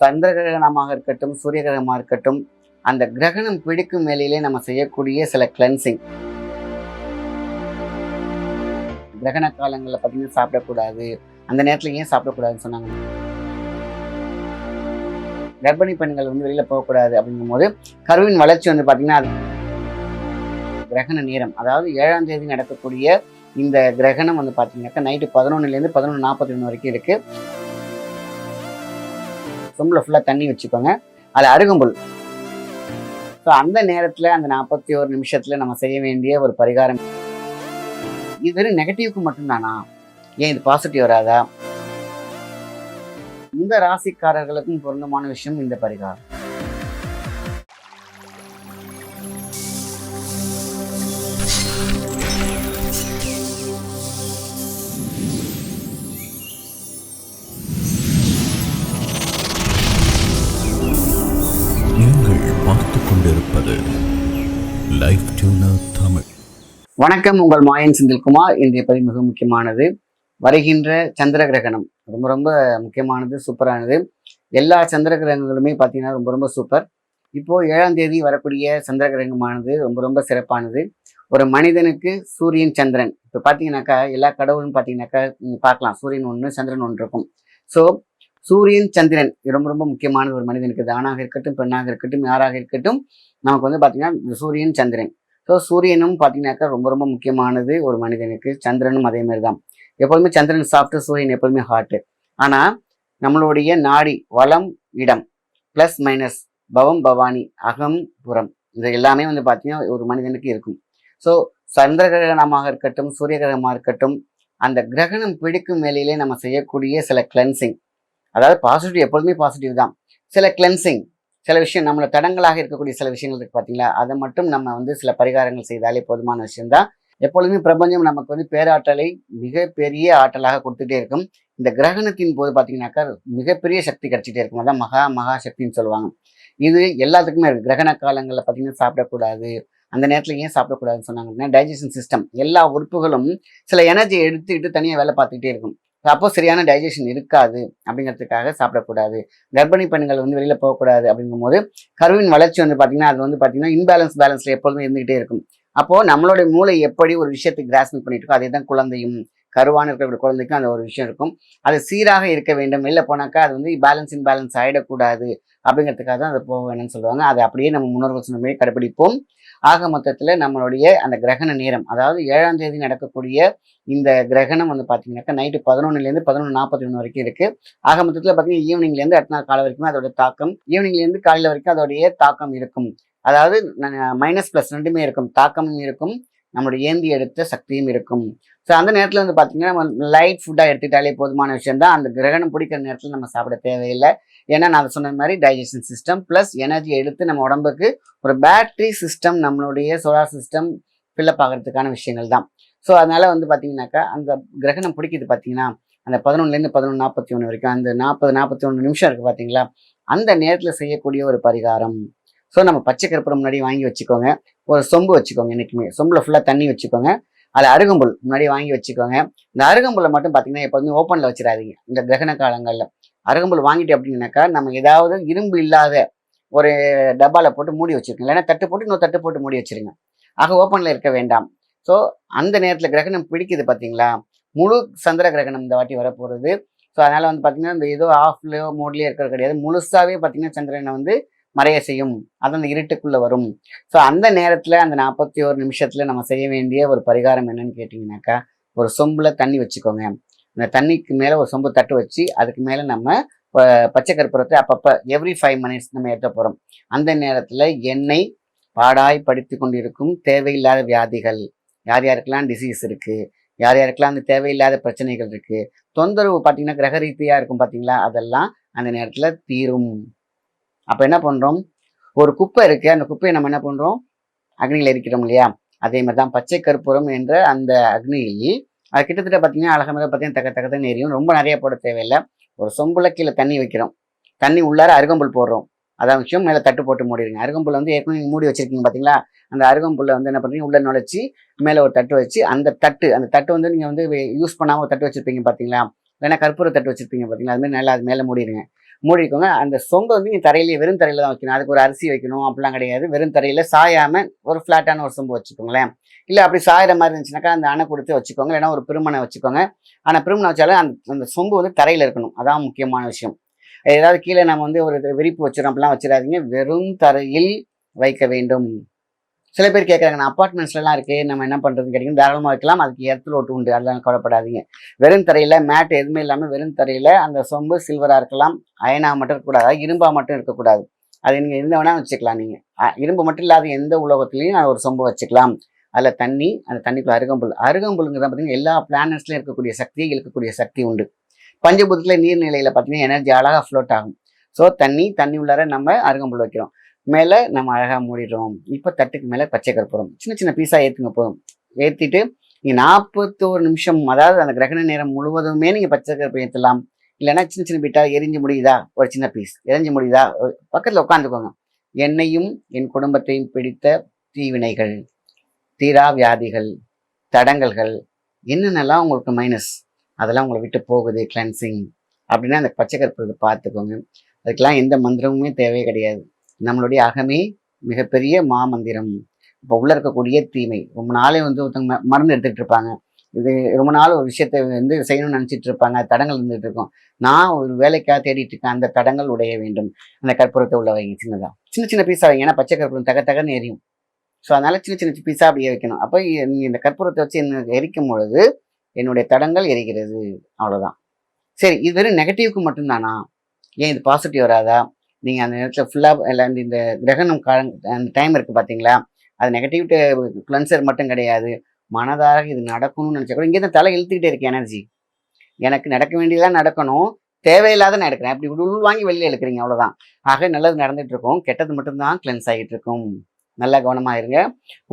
சந்திர கிரகணமாக இருக்கட்டும் சூரிய கிரகமாக இருக்கட்டும் அந்த கிரகணம் பிடிக்கும் வேலையிலே நம்ம செய்யக்கூடிய சில கிளென்சிங் கிரகண காலங்களில் பார்த்தீங்கன்னா சாப்பிடக்கூடாது. அந்த நேரத்தில் ஏன் சாப்பிடக்கூடாதுன்னு சொன்னாங்க? கர்ப்பிணி பெண்கள் வந்து வெளியில் போகக்கூடாது அப்படிங்கும்போது கருவின் வளர்ச்சி வந்து பார்த்தீங்கன்னா கிரகண நேரம். அதாவது ஏழாம் தேதி நடக்கக்கூடிய இந்த கிரகணம் வந்து பார்த்தீங்கன்னாக்கா நைட்டு பதினொன்னுலேருந்து பதினொன்று நாற்பத்தி ஒன்று வரைக்கும் இருக்கு. சொம்பில் ஃபுல்லாக தண்ணி வச்சுக்கோங்க. அதில் அருகம்புல். ஸோ அந்த நேரத்தில் அந்த நாற்பத்தி ஒரு நிமிஷத்தில் நம்ம செய்ய வேண்டிய ஒரு பரிகாரம். இது வெறும் நெகட்டிவ்க்கு மட்டும்தானா? ஏன் இது பாசிட்டிவ் வராதா? இந்த ராசிக்காரர்களுக்கும் பொருந்தமான விஷயம் இந்த பரிகாரம். வணக்கம் உங்கள் மாயன் செந்தில்குமார். இன்றைய பதிவு மிக முக்கியமானது. வருகின்ற சந்திர கிரகணம். ரொம்ப ரொம்ப முக்கியமானது சூப்பரானது. எல்லா சந்திர கிரகங்களுமே பார்த்தீங்கன்னா ரொம்ப ரொம்ப சூப்பர். இப்போது ஏழாம் தேதி வரக்கூடிய சந்திர கிரகமானது ரொம்ப ரொம்ப சிறப்பானது. ஒரு மனிதனுக்கு சூரியன் சந்திரன். இப்போ பார்த்தீங்கன்னாக்கா எல்லா கடவுளும் பார்த்தீங்கன்னாக்கா பார்க்கலாம். சூரியன் ஒன்று சந்திரன் ஒன்று இருக்கும். ஸோ சூரியன் சந்திரன் ரொம்ப ரொம்ப முக்கியமானது. ஒரு மனிதனுக்கு தானாக ஆணாக இருக்கட்டும் பெண்ணாக இருக்கட்டும் யாராக இருக்கட்டும் நமக்கு வந்து பார்த்தீங்கன்னா சூரியன் சந்திரன். ஸோ சூரியனும் பார்த்தீங்கன்னாக்கா ரொம்ப ரொம்ப முக்கியமானது ஒரு மனிதனுக்கு சந்திரனும் அதே மாதிரி தான் எப்போதுமே சந்திரன் சாஃப்ட்டு சூரியன் எப்போதுமே ஹாட்டு ஆனால் நம்மளுடைய நாடி வளம் இடம் ப்ளஸ் மைனஸ் பவம் பவானி அகம் புறம் இது எல்லாமே வந்து பார்த்தீங்கன்னா ஒரு மனிதனுக்கு இருக்கும். ஸோ சந்திர கிரகணமாக இருக்கட்டும் சூரிய கிரகணமாக இருக்கட்டும் அந்த கிரகணம் பிடிக்கும் வேலையிலே நம்ம செய்யக்கூடிய சில கிளென்சிங் அதாவது பாசிட்டிவ் எப்பொழுதுமே பாசிட்டிவ் தான். சில கிளென்சிங் சில விஷயம் நம்மளை தடங்களாக இருக்கக்கூடிய சில விஷயங்கள் இருக்குது பார்த்தீங்களா அதை மட்டும் நம்ம வந்து சில பரிகாரங்கள் செய்தாலே போதுமான விஷயம்தான் எப்பொழுதுமே பிரபஞ்சம் நமக்கு வந்து பேராற்றலை மிகப்பெரிய ஆற்றலாக கொடுத்துட்டே இருக்கும். இந்த கிரகணத்தின் போது பார்த்தீங்கன்னாக்கா மிகப்பெரிய சக்தி கிடைச்சிட்டே இருக்கும். அதான் மகா மகா சக்தின்னு சொல்லுவாங்க. இது எல்லாத்துக்குமே இருக்குது கிரகண காலங்களில் பார்த்தீங்கன்னா சாப்பிடக்கூடாது. அந்த நேரத்தில் ஏன் சாப்பிடக்கூடாதுன்னு சொன்னாங்க அப்படின்னா டைஜஷன் சிஸ்டம் எல்லா உறுப்புகளும் சில எனர்ஜியை எடுத்துக்கிட்டு தனியாக வேலை பார்த்துக்கிட்டே இருக்கும். அப்போ சரியான டைஜஷன் இருக்காது அப்படிங்கிறதுக்காக சாப்பிடக்கூடாது. கர்ப்பிணி பெண்கள் வந்து வெளியில் போகக்கூடாது அப்படிங்கும்போது கருவின் வளர்ச்சி வந்து பார்த்தீங்கன்னா அது வந்து பார்த்தீங்கன்னா இன்பேலன்ஸ் பேலன்ஸில் எப்பொழுதும் இருந்துகிட்டே இருக்கும். அப்போது நம்மளுடைய மூளை எப்படி ஒரு விஷயத்தை கிராஸ்மிக் பண்ணிட்டு இருக்கோ அதே தான் குழந்தையும் கருவான இருக்கக்கூடிய குழந்தைக்கும் அந்த ஒரு விஷயம் இருக்கும். அது சீராக இருக்க வேண்டும். வெளில போனாக்கா அது வந்து பேலன்ஸ் இன் பேலன்ஸ் ஆகிடக்கூடாது அப்படிங்கிறதுக்காக தான் அது போக வேணும்னு சொல்லுவாங்க. அதை அப்படியே நம்ம முன்னோர்கள் சொன்ன மாதிரி கடைபிடிப்போம் ஆக மொத்தத்தில் நம்மளுடைய அந்த கிரகண நேரம் அதாவது ஏழாம் தேதி நடக்கக்கூடிய இந்த கிரகணம் வந்து பார்த்தீங்கன்னாக்கா நைட்டு பதினொன்னுலேருந்து பதினொன்று நாற்பத்தி ஒன்று வரைக்கும் இருக்குது ஆக மொத்தத்தில் பார்த்தீங்கன்னா ஈவினிங்லேருந்து அடுத்த நாள் காலை வரைக்கும் அதோட தாக்கம் ஈவினிங்லேருந்து காலையில் வரைக்கும் அதோடைய தாக்கம் இருக்கும். அதாவது மைனஸ் ப்ளஸ் ரெண்டுமே இருக்கும் தாக்கமும் இருக்கும். நம்மளுடைய ஏந்தி எடுத்த சக்தியும் இருக்கும். ஸோ அந்த நேரத்தில் வந்து பார்த்தீங்கன்னா நம்ம லைட் ஃபுட்டாக எடுத்துக்கிட்டாலே போதுமான விஷயம் தான் அந்த கிரகணம் பிடிக்கிற நேரத்தில் நம்ம சாப்பிட தேவையில்லை. ஏன்னா நான் சொன்ன மாதிரி டைஜஷன் சிஸ்டம் ப்ளஸ் எனர்ஜி எடுத்து நம்ம உடம்புக்கு ஒரு பேட்டரி சிஸ்டம் நம்மளுடைய சோலார் சிஸ்டம் ஃபில்லப் ஆகிறதுக்கான விஷயங்கள் தான் ஸோ அதனால் வந்து பார்த்தீங்கன்னாக்கா அந்த கிரகணம் பிடிக்குது பார்த்தீங்கன்னா அந்த பதினொன்றுலேருந்து பதினொன்று நாற்பத்தி ஒன்று வரைக்கும் அந்த நாற்பது நாற்பத்தி ஒன்று நிமிஷம் இருக்குது பார்த்தீங்களா அந்த நேரத்தில் செய்யக்கூடிய ஒரு பரிகாரம். ஸோ நம்ம பச்சை கருப்பூரம் முன்னாடி வாங்கி வச்சுக்கோங்க. ஒரு சொம்பு வச்சுக்கோங்க என்றைக்குமே சொம்பில் ஃபுல்லாக தண்ணி வச்சுக்கோங்க. அதில் அருகம்புல் முன்னாடி வாங்கி வச்சுக்கோங்க. இந்த அருகம்புல்லை மட்டும் பார்த்தீங்கன்னா எப்போதுமே ஓப்பனில் வச்சிடாதீங்க. இந்த கிரகண காலங்களில். அருகம்புல் வாங்கிட்டு அப்படின்னாக்கா நம்ம ஏதாவது இரும்பு இல்லாத ஒரு டப்பாவில் போட்டு மூடி வச்சுருக்கோம். இல்லைன்னா தட்டு போட்டு இன்னொரு தட்டு போட்டு மூடி வச்சுருங்க. ஆக ஓப்பனில் இருக்க வேண்டாம். ஸோ அந்த நேரத்தில் கிரகணம் பிடிக்குது பார்த்தீங்களா முழு சந்திர கிரகணம் இந்த வாட்டி வரப்போகிறது ஸோ அதனால் வந்து பார்த்திங்கன்னா இந்த ஏதோ ஆஃப்லையோ மோட்லேயோ இருக்கிறது கிடையாது. முழுசாகவே பார்த்தீங்கன்னா சந்திரனை வந்து மறைய செய்யும். அது அந்த இருட்டுக்குள்ளே வரும். ஸோ அந்த நேரத்தில் அந்த நாற்பத்தி ஒரு நிமிஷத்தில் நம்ம செய்ய வேண்டிய ஒரு பரிகாரம் என்னன்னு கேட்டிங்கனாக்கா ஒரு சொம்பில் தண்ணி வச்சுக்கோங்க. அந்த தண்ணிக்கு மேலே ஒரு சொம்பு தட்டு வச்சு அதுக்கு மேலே நம்ம பச்சை கற்பூரத்தை அப்பப்போ எவ்ரி ஃபைவ் மினிட்ஸ் நம்ம ஏற்ற போகிறோம் அந்த நேரத்தில் எண்ணெய் பாடாய் படித்து கொண்டிருக்கும் தேவையில்லாத வியாதிகள். யார் யாருக்கெல்லாம் டிசீஸ் இருக்குது யார் யாருக்கெல்லாம் அந்த தேவையில்லாத பிரச்சனைகள் இருக்குது தொந்தரவு பார்த்தீங்கன்னா கிரக ரீதியாக இருக்கும் பார்த்தீங்களா அதெல்லாம் அந்த நேரத்தில் தீரும். அப்போ என்ன பண்ணுறோம் ஒரு குப்பை இருக்குது அந்த குப்பையை நம்ம என்ன பண்ணுறோம் அக்னியில் எரிக்கிறோம் இல்லையா? அதே மாதிரி தான் பச்சை கற்பூரம் என்ற அந்த அக்னியில் அது கிட்டத்தட்ட பார்த்தீங்கன்னா அழகமாக பார்த்தீங்கன்னா தக்க தக்கத்தான் எரியும். ரொம்ப நிறைய போட தேவையில்லை. ஒரு சொம்புல கீழே தண்ணி வைக்கிறோம். தண்ணி உள்ளார அருகம்புல் போடுறோம். அதான் விஷயம். மேலே தட்டு போட்டு மூடிடுங்க. அருகம்புல் வந்து ஏற்கனவே மூடி வச்சிருக்கீங்க பார்த்தீங்களா அந்த அருகம்புல்லை வந்து என்ன பண்ணுறீங்க உள்ள நுழைச்சி மேலே ஒரு தட்டு வச்சு அந்த தட்டு அந்த தட்டு வந்து நீங்கள் வந்து யூஸ் பண்ணாமல் தட்டு வச்சுருப்பீங்க பார்த்தீங்களா இல்லைன்னா கற்பூர தட்டு வச்சுருப்பீங்க பார்த்தீங்களா அது மாதிரி நல்லா அது மேலே மூடிடுங்க. மூடிக்கோங்க அந்த சொங்க வந்து நீங்கள் தரையிலேயே வெறும் தரையில் தான் வைக்கணும். அதுக்கு ஒரு அரிசி வைக்கணும் அப்படிலாம் கிடையாது. வெறும் தரையில் சாயாமல் ஒரு ஃப்ளாட்டான ஒரு சொம்பு வச்சுக்கோங்களேன். இல்லை அப்படி சாயிற மாதிரி இருந்துச்சுனாக்கா அந்த அணை கொடுத்து வச்சுக்கோங்க. இல்லைன்னா ஒரு பெருமனை வச்சுக்கோங்க. ஆனால் பெருமனை வச்சாலும் அந்த அந்த சொம்பு வந்து தரையில் இருக்கணும். அதான் முக்கியமான விஷயம். ஏதாவது கீழே நம்ம வந்து ஒரு விரிப்பு வச்சிடறோம் அப்படிலாம் வச்சிடாதீங்க. வெறும் தரையில் வைக்க வேண்டும். சில பேர் கேட்குறாங்க நான் அப்பார்ட்மெண்ட்ஸ்லாம் இருக்குது நம்ம என்ன பண்ணுறதுன்னு கேட்டிங்கன்னா தாராளமாக வைக்கலாம். அதுக்கு இடத்துல ஓட்டு உண்டு அதெல்லாம் கவலைப்படாதீங்க. வெறும் தரையில் மேட் எதுவுமே இல்லாமல் வெறும் தரையில் அந்த சொம்பு சில்வராக இருக்கலாம் அயனாக மட்டும் இருக்கக்கூடாது. இரும்பாக மட்டும் இருக்கக்கூடாது. அது நீங்கள் இருந்த வேணாலும் வச்சுக்கலாம் நீங்கள் இரும்பு மட்டும் இல்லாத எந்த உலோகத்துலையும் ஒரு சொம்பு வச்சுக்கலாம். அதில் தண்ணி அந்த தண்ணிக்குள்ள அருகம்புல் அருகம்புல்ங்கிறத பார்த்தீங்கன்னா எல்லா பிளானட்ஸ்லையும் இருக்கக்கூடிய சக்தியை இழுக்கக்கூடிய சக்தி உண்டு. பஞ்சபூதத்தில் நீர்நிலையில் பார்த்தீங்கன்னா எனர்ஜி அழகாக ஃப்ளோட் ஆகும். ஸோ தண்ணி தண்ணி உள்ளார நம்ம அருகம்புல் வைக்கிறோம். மேலே நம்ம அழகாக மூடிடுறோம். இப்போ தட்டுக்கு மேலே பச்சை கற்பூரம் சின்ன சின்ன பீஸாக ஏற்றுங்க போதும். ஏற்றிட்டு நீங்கள் நாற்பத்தோரு நிமிஷம் அதாவது அந்த கிரகண நேரம் முழுவதுமே நீங்கள் பச்சை கற்பூரம் ஏற்றலாம் இல்லைன்னா சின்ன சின்ன பீட்டாக எரிஞ்சு முடியுதா? ஒரு சின்ன பீஸ் எரிஞ்சு முடியுதா? பக்கத்தில் உட்காந்துக்கோங்க. என்னையும் என் குடும்பத்தையும் பிடித்த தீவினைகள் தீரா வியாதிகள் தடங்கல்கள் என்னென்னலாம் உங்களுக்கு மைனஸ் அதெல்லாம் உங்களை விட்டு போகுது கிளென்சிங் அப்படின்னா அந்த பச்சை கற்பூரத்தை பார்த்துக்கோங்க. அதுக்கெல்லாம் எந்த மந்திரமுமே தேவையே கிடையாது. நம்மளுடைய அகமே மிகப்பெரிய மாமந்திரம். இப்போ உள்ளே இருக்கக்கூடிய தீமை. ரொம்ப நாளே வந்து ஒருத்தவங்க ம- மருந்து எடுத்துட்டு இருப்பாங்க. இது ரொம்ப நாள் ஒரு விஷயத்தை வந்து செய்யணும்னு நினச்சிட்டு இருப்பாங்க. தடங்கள் இருந்துட்டு இருக்கும். நான் ஒரு வேலைக்காக தேடிட்டு இருக்கேன். அந்த தடங்கள் உடைய வேண்டும். அந்த கற்பூரத்தை உள்ள வைங்க சின்னதாக சின்ன சின்ன பீஸா வைங்க. ஏன்னா பச்சை கற்பூரம் தக தகன்னு எரியும். ஸோ அதனால சின்ன சின்ன பீஸா அப்படியே வைக்கணும். அப்போ நீங்கள் இந்த கற்பூரத்தை வச்சு என்ன எரிக்கும் பொழுது என்னுடைய தடங்கள் எரிகிறது. அவ்வளோதான் சரி இது வெறும் நெகட்டிவ்க்கு மட்டும்தானா? ஏன் இது பாசிட்டிவ் வராதா? நீங்கள் அந்த நேரத்தில் ஃபுல்லாக இல்லை இந்த கிரகணம் கால அந்த டைம் இருக்குது பார்த்தீங்களா அது நெகட்டிவ் கிளன்சர் மட்டும் கிடையாது. மனதாக இது நடக்கணும்னு நினச்சா கூட இங்கே தான் தலை இழுத்துக்கிட்டே இருக்கு எனர்ஜி எனக்கு நடக்க வேண்டியதாக நடக்கணும். தேவையில்லாத நான் எடுக்கிறேன். அப்படி உள் வாங்கி வெளியில் எடுக்கிறீங்க அவ்வளோதான் ஆக நல்லது நடந்துட்டு இருக்கும். கெட்டது மட்டும்தான் கிளென்ஸ் ஆகிட்டு இருக்கும். நல்லா கவனமாக இருங்க.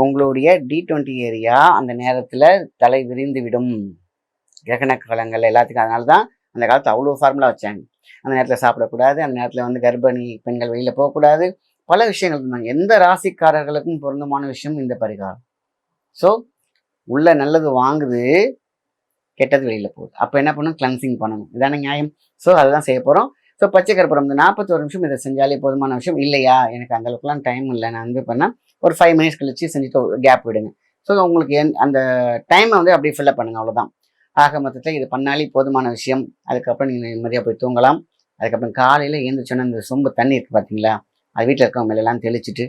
உங்களுடைய டி டுவெண்ட்டி ஏரியா அந்த நேரத்தில் தலை விரிந்து விடும். கிரகண காலங்கள் எல்லாத்துக்கும் அதனால தான் அந்த காலத்தில் அவ்வளோ ஃபார்முலா வச்சாங்க. அந்த நேரத்தில் சாப்பிடக்கூடாது அந்த நேரத்தில் வந்து கர்ப்பிணி பெண்கள் வெளியில் போகக்கூடாது. பல விஷயங்கள் இருந்தாங்க. எந்த ராசிக்காரர்களுக்கும் பொருந்தமான விஷயம் இந்த பரிகாரம். ஸோ உள்ள நல்லது வாங்குது கெட்டது வெளியில் போகுது. அப்போ என்ன பண்ணணும்? கிளன்சிங் பண்ணணும். இதான நியாயம். ஸோ அதுதான் செய்ய போகிறோம் ஸோ பச்சை கற்பூரம் இந்த நாற்பத்தோரு நிமிஷம் இதை செஞ்சாலே போதுமான விஷயம் இல்லையா? எனக்கு அந்தளவுக்குலாம் டைம் இல்லை. நான் வந்து பண்ணால் ஒரு ஃபைவ் மினிட்ஸ் கழிச்சு செஞ்சுட்டு கேப் விடுங்க. ஸோ உங்களுக்கு என் அந்த டைமை வந்து அப்படியே ஃபில்லப் பண்ணுங்க. அவ்வளோதான் ஆக மொத்தத்தில் இது பண்ணாலே போதுமான விஷயம். அதுக்கப்புறம் நீங்கள் நிம்மதியாக போய் தூங்கலாம். அதுக்கப்புறம் காலையில் எழுந்திரிச்சோன்னே இந்த சொம்பு தண்ணி இருக்குது பார்த்தீங்களா அது வீட்டில் இருக்கவங்க எல்லாம் தெளிச்சுட்டு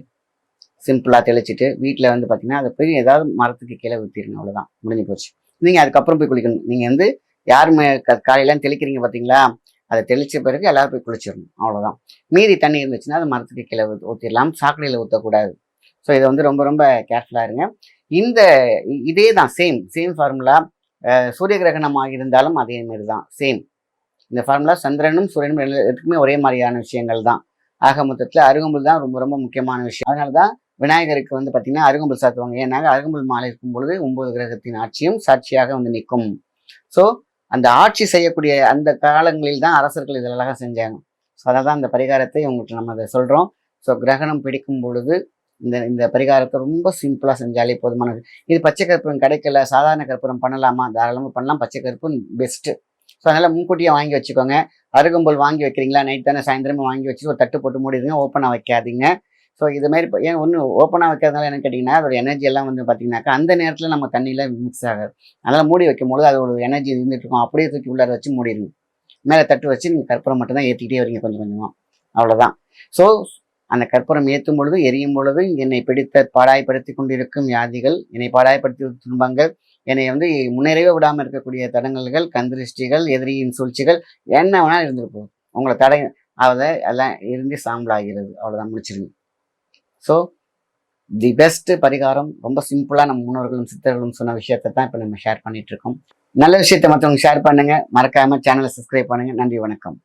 சிம்பிளாக தெளிச்சுட்டு வீட்டில் வந்து பார்த்தீங்கன்னா அதை போய் ஏதாவது மரத்துக்கு கீழே ஊற்றிடுங்க அவ்வளோதான் முடிஞ்சு போச்சு. நீங்கள் அதுக்கப்புறம் போய் குளிக்கணும். நீங்கள் வந்து யாருமே காலையிலாம் தெளிக்கிறீங்க பார்த்தீங்களா அதை தெளிச்ச பிறகு எல்லோரும் போய் குளிச்சிடணும். அவ்வளோதான் மீதி தண்ணி இருந்துச்சுன்னா அது மரத்துக்கு கீழே ஊற்றிடலாம் சாக்கடையில் ஊற்றக்கூடாது ஸோ இதை வந்து ரொம்ப ரொம்ப கேர்ஃபுல்லாக இருங்க. இந்த இதே தான் சேம் சேம் ஃபார்முலா சூரிய கிரகணமாக இருந்தாலும் அதே மாதிரி தான் சேம் இந்த ஃபார்முலா சந்திரனும் சூரியனும் ரெண்டு ரெண்டுக்குமே ஒரே மாதிரியான விஷயங்கள் தான். ஆக மொத்தத்தில் அருகம்புல் தான் ரொம்ப ரொம்ப முக்கியமான விஷயம். அதனால தான் விநாயகருக்கு வந்து பார்த்தீங்கன்னா அருகம்புல் சாத்துவாங்க. ஏன்னா அருகம்புல் மாலை இருக்கும் பொழுது ஒன்பது கிரகத்தின் ஆட்சியும் சாட்சியாக வந்து நிற்கும். ஸோ அந்த ஆட்சி செய்யக்கூடிய அந்த காலங்களில் தான் அரசர்கள் இதில் அழகாக செஞ்சாங்க. ஸோ அதை தான் அந்த பரிகாரத்தை உங்கள்கிட்ட நம்ம அதை சொல்கிறோம் ஸோ கிரகணம் பிடிக்கும் பொழுது இந்த இந்த பரிகாரத்தை ரொம்ப சிம்பிளாக செஞ்சாலே போதுமானது இது பச்சை கற்பூரம் கிடைக்கல சாதாரண கற்பூரம் பண்ணலாமா? தாராளமாக பண்ணலாம். பச்சை கற்பூரம் பெஸ்ட்டு ஸோ அதனால் முன்கூட்டியே வாங்கி வச்சுக்கோங்க. அருகம்புல் வாங்கி வைக்கிறீங்களா? நைட் தானே? சாயந்தரமே வாங்கி வச்சு ஒரு தட்டு போட்டு மூடிடுங்க. ஓப்பனாக வைக்காதீங்க. ஸோ இது மாதிரி ஏன் ஒன்று ஓப்பனாக வைக்கிறதுனால என்ன கேட்டிங்கன்னா அதோட எனர்ஜி எல்லாம் வந்து பார்த்தீங்கன்னாக்கா அந்த நேரத்தில் நம்ம தண்ணியில் மிக்ஸ் ஆகாது. அதனால் மூடி வைக்கும் பொழுது அதோட எனர்ஜி இருந்துட்டு இருக்கும் அப்படியே தூக்கி உள்ளார வச்சு மூடிடுங்க. மேலே தட்டு வச்சு நீங்கள் கற்பூரம் மட்டும் தான் ஏற்றிக்கிட்டே வரீங்க கொஞ்சம் கொஞ்சமாக அவ்வளோதான் ஸோ அந்த கற்பூரம் ஏற்றும் பொழுது எரியும் பொழுது என்னை பிடித்த பாடாய்படுத்தி கொண்டிருக்கும் வியாதிகள் என்னை பாடாய்படுத்தி துன்பங்கள் என்னை வந்து முன்னேறவே விடாமல் இருக்கக்கூடிய தடங்கல்கள் கந்திருஷ்டிகள் எதிரியின் சூழ்ச்சிகள் என்ன வேணாலும் இருந்துட்டு போகுது. உங்களை தடை அதை எல்லாம் இருந்து சாம்பலாகிறது. அவ்வளோதான் முடிச்சிருங்க. ஸோ தி பெஸ்ட் பரிகாரம் ரொம்ப சிம்பிளாக நம்ம முன்னோர்களும் சித்தர்களும் சொன்ன விஷயத்தை தான் இப்போ நம்ம ஷேர் பண்ணிகிட்ருக்கோம் இருக்கோம். நல்ல விஷயத்தை மற்றவங்க ஷேர் பண்ணுங்கள் மறக்காமல் சேனலை சப்ஸ்கிரைப் பண்ணுங்க. நன்றி வணக்கம்.